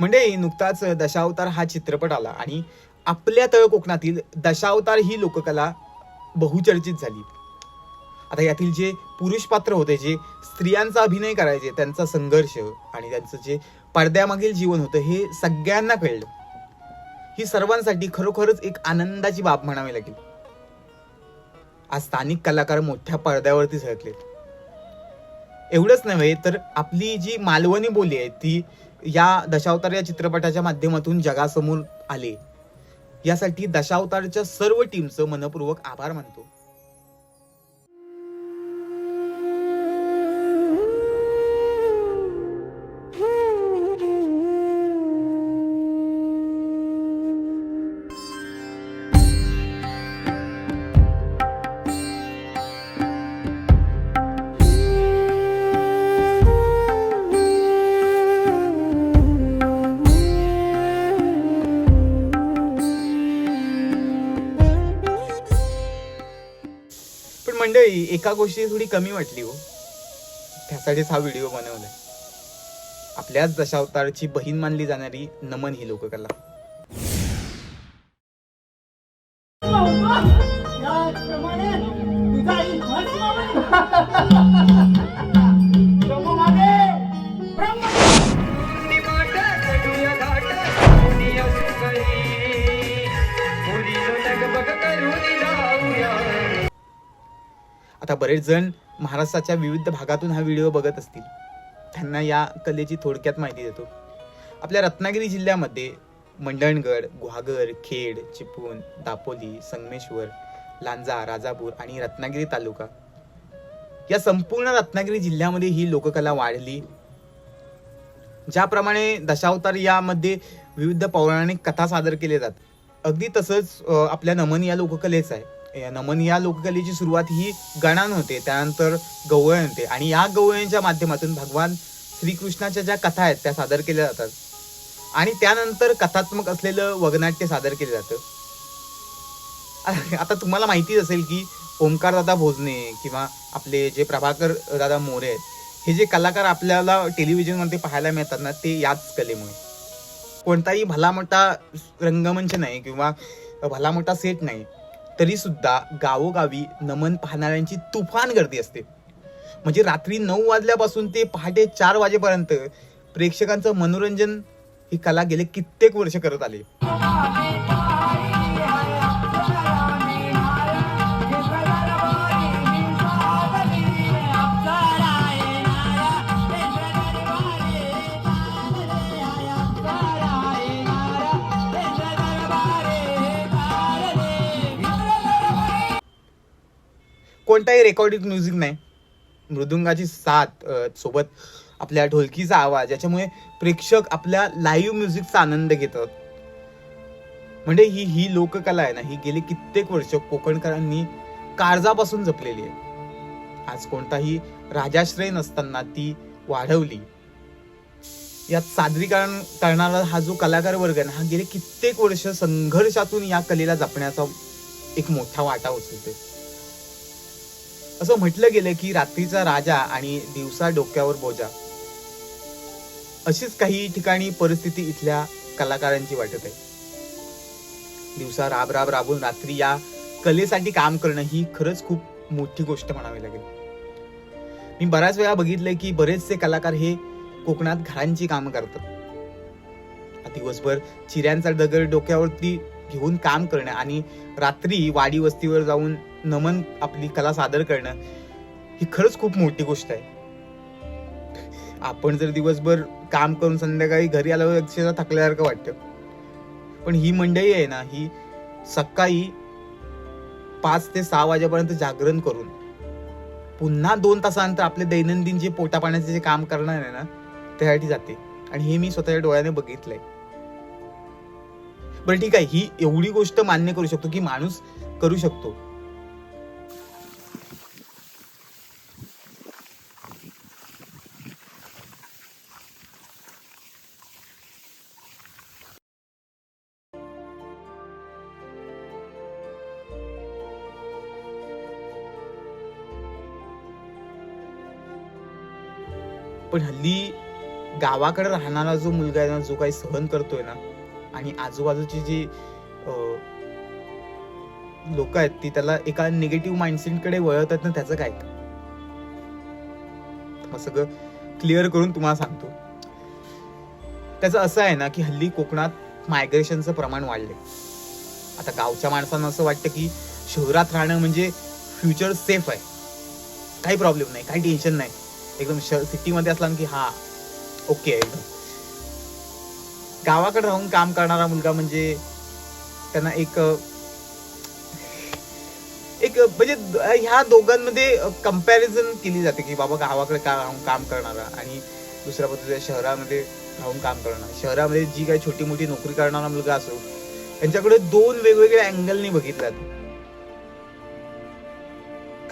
म्हणजे नुकताच दशावतार हा चित्रपट आला आणि आपल्या तळ कोकणातील दशावतार ही लोककला बहुचर्चित झाली. आता यातील जे पुरुष पात्र होते जे स्त्रियांचा अभिनय करायचे त्यांचा संघर्ष आणि त्यांचं जे पडद्यामागील जीवन होतं हे सगळ्यांना कळलं. ही सर्वांसाठी खरोखरच एक आनंदाची बाब म्हणावी लागेल. आज स्थानिक कलाकार मोठ्या पडद्यावरती झळकले एवढंच नव्हे तर आपली जी मालवणी बोली आहे ती या दशावतार या चित्रपटाच्या माध्यमातून जगासमोर आले. यासाठी दशावतारच्या सर्व टीमचं मनपूर्वक आभार मानतो. एका गोष्टी थोडी कमी वाटली हो. त्यासाठीच हा व्हिडिओ बनवलाय. आपल्याच दशावतारची बहीण मानली जाणारी नमन ही लोककला. आता बरेच जण महाराष्ट्राच्या विविध भागातून हा व्हिडिओ बघत असतील. त्यांना या कलेची थोडक्यात माहिती देतो. आपल्या रत्नागिरी जिल्ह्यामध्ये मंडणगड गुहागर खेड चिपळूण दापोली संगमेश्वर लांजा राजापूर आणि रत्नागिरी तालुका. या संपूर्ण रत्नागिरी जिल्ह्यामध्ये ही लोककला वाढली. ज्याप्रमाणे दशावतार यामध्ये विविध पौराणिक कथा सादर केल्या जातात अगदी तसंच आपल्या नमन या लोककलेचं आहे. नमन या लोककलेची सुरुवात ही गणान होते त्यानंतर गवळण होते. आणि या गवळणच्या माध्यमातून भगवान श्रीकृष्णाच्या ज्या कथा आहेत त्या सादर केल्या जातात. आणि त्यानंतर कथात्मक असलेलं वगनाट्य सादर केलं जातं. आता तुम्हाला माहितीच असेल की ओमकार दादा भोजने किंवा आपले जे प्रभाकर दादा मोरे आहेत हे जे कलाकार आपल्याला टेलिव्हिजनमध्ये पाहायला मिळतात ना ते याच कलेमुळे. कोणताही भला मोठा रंगमंच नाही किंवा भला मोठा सेट नाही. तरी सुद्धा गावोगावी नमन पाहणाऱ्यांची तुफान गर्दी असते. म्हणजे रात्री नऊ वाजल्यापासून ते पहाटे चार वाजेपर्यंत प्रेक्षकांचं मनोरंजन ही कला गेले कित्येक वर्ष करत आले. कोणताही रेकॉर्डिंग म्युझिक नाही. मृदुंगाची साथ सोबत आपल्या ढोलकीचा आवाज याच्यामुळे प्रेक्षक आपल्या लाईव्ह म्युझिकचा आनंद घेतात. म्हणजे ही ही लोककला आहे ना ही गेली कित्येक वर्ष कोकणकरांनी काळजापासून जपलेली आहे. आज कोणताही राजाश्रय नसताना ती वाढवली. यात सादरीकरण करणारा हा जो कलाकार वर्ग आहे ना हा गेले कित्येक वर्ष संघर्षातून या कलेला जपण्याचा एक मोठा वाटा उचलते असं म्हटलं गेलं की रात्रीचा राजा आणि दिवसा डोक्यावर बोजा. अशीच काही ठिकाणी परिस्थिती इथल्या कलाकारांची वाटत आहे. दिवसा राब राब राबून रात्री या कलेसाठी काम करणं ही खरंच खूप मोठी गोष्ट म्हणावी लागेल. मी बऱ्याच वेळा बघितलंय की बरेचसे कलाकार हे कोकणात घरांची कामं करतात. दिवसभर चिऱ्यांचा दगड डोक्यावरती घेऊन काम करणं आणि रात्री वाडी वस्तीवर जाऊन नमन आपली कला सादर करणं ही खरंच खूप मोठी गोष्ट आहे. आपण जर दिवसभर काम करून संध्याकाळी घरी आल्यावर अक्षरशः थकल्यासारखं वाटतं. पण ही मंडळी आहे ना ही सकाळी पाच ते सहा वाजेपर्यंत जागरण करून पुन्हा दोन तासानंतर आपले दैनंदिन जे पोटापाण्याचे जे काम करणार आहे ना त्यासाठी जाते. आणि हे मी स्वतःच्या डोळ्याने बघितलंय. बरं ठीक आहे ही एवढी गोष्ट मान्य करू शकतो की माणूस करू शकतो. पण हल्ली गावाकडे राहणारा जो मुलगा आहे ना जो काही सहन करतोय ना आणि आजूबाजूची जी लोक आहेत ती त्याला एका निगेटिव्ह माइंडसेटकडे वळवतात ना त्याचं काय? सगळं क्लिअर करून तुम्हाला सांगतो. त्याचं असं आहे ना की हल्ली कोकणात मायग्रेशनचं प्रमाण वाढले आता गावच्या माणसांना असं वाटतं की शहरात राहणं म्हणजे फ्युचर सेफ आहे. काही प्रॉब्लेम नाही काही टेन्शन नाही. एकदम सिटीमध्ये असला की हा ओके एकदम. गावाकडे राहून काम करणारा मुलगा म्हणजे त्यांना एक एक म्हणजे ह्या दोघांमध्ये कंपॅरिझन केली जाते की बाबा गावाकडे का राहून काम करणारा आणि दुसऱ्या पद्धतीने शहरामध्ये राहून काम करणार. शहरामध्ये जी काही छोटी मोठी नोकरी करणारा मुलगा असो त्यांच्याकडे दोन वेगवेगळ्या अँगलनी बघितलं जाते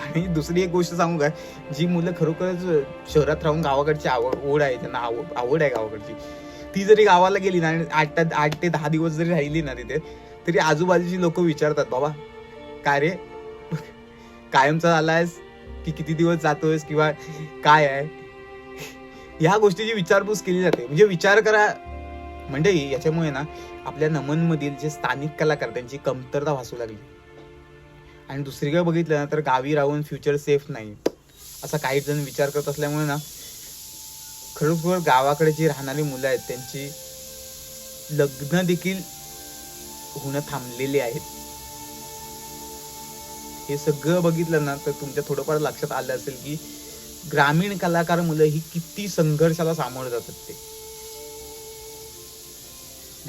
आणि दुसरी एक गोष्ट सांगू काय? जी मुलं खरोखरच शहरात राहून गावाकडची आवड ओढ आहे त्यांना आव आवड आहे गावाकडची. ती जरी गावाला गेली ना आणि आठ ते आठ ते दहा दिवस जरी राहिली ना तिथे तरी आजूबाजूची लोक विचारतात बाबा काय रे? कायमचा आलायस? की किती दिवस जातोयस? किंवा काय आहे? ह्या गोष्टीची विचारपूस केली जाते. म्हणजे विचार करा. म्हणजे याच्यामुळे ना आपल्या नमनमधील जे स्थानिक कलाकार त्यांची कमतरता भासू लागली. आणि दुसरीकडे बघितलं ना तर गावी राहून फ्युचर सेफ नाही. असा काही जण विचार करत असल्यामुळे ना खरोखर गावाकडे जी राहणारी मुलं आहेत त्यांची लग्न देखील होणं थांबलेली आहेत. हे सगळं बघितलं ना तर तुमच्या थोडंफार लक्षात आलं असेल की ग्रामीण कलाकार मुलं ही किती संघर्षाला सामोरं जातात ते.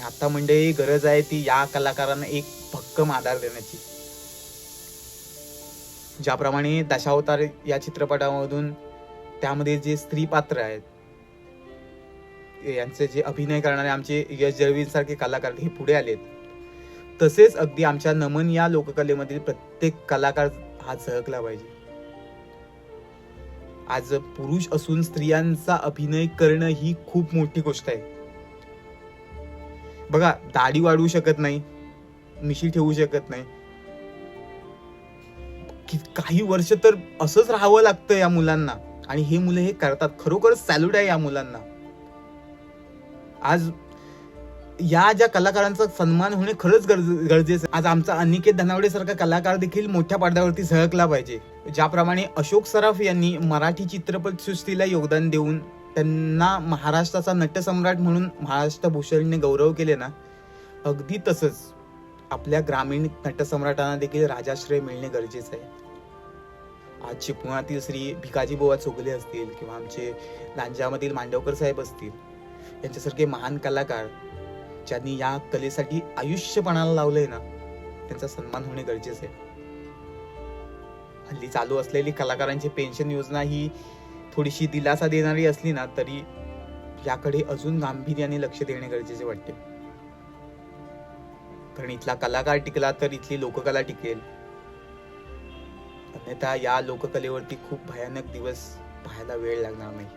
आता म्हणजे गरज आहे ती या कलाकारांना एक भक्कम आधार देण्याची. ज्याप्रमाणे दशावतार या चित्रपटामधून त्यामध्ये जे स्त्री पात्र आहेत यांचे जे अभिनय करणारे आमचे यश जळवीर सारखे कलाकार हे पुढे आलेत. तसेच अगदी आमच्या नमन या लोककलेमधील प्रत्येक कलाकार हा झळकला पाहिजे. आज पुरुष असून स्त्रियांचा अभिनय करणं ही खूप मोठी गोष्ट आहे. बघा दाढी वाढवू शकत नाही मिशी ठेवू शकत नाही की काही वर्ष तर असंच राहावं लागतं या मुलांना. आणि हे मुलं हे करतात. खरोखर सॅल्यूट आहे या मुलांना. आज या ज्या कलाकारांचा सन्मान होणे खरंच गरज- गरजेचं आहे. आज आमचा अनिकेत धनावडे सारखा कलाकार देखील मोठ्या पडद्यावरती झळकला पाहिजे. ज्याप्रमाणे अशोक सराफ यांनी मराठी चित्रपट सृष्टीला योगदान देऊन त्यांना महाराष्ट्राचा नटसम्राट म्हणून महाराष्ट्र भूषणने गौरव केले ना अगदी तसंच. आपल्या ग्रामीण नटसम्राटांना देखील राजाश्रय मिळणे गरजेचं आहे. आज पुण्यातील श्री भिकाजी बुवा चोगले असतील किंवा आमचे लांजामधील मांडवकर साहेब असतील यांच्यासारखे महान कलाकार ज्यांनी या कलेसाठी आयुष्यपणाला लावलंय ना त्यांचा सन्मान होणे गरजेचे आहे. हल्ली चालू असलेली कलाकारांची पेन्शन योजना ही थोडीशी दिलासा देणारी असली ना तरी याकडे अजून गांभीर्याने लक्ष देणे गरजेचे वाटते. कारण इथला कलाकार टिकला तर इथली लोककला टिकेल. अन्यथा या लोककलेवरती खूप भयानक दिवस पाहायला वेळ लागणार नाही.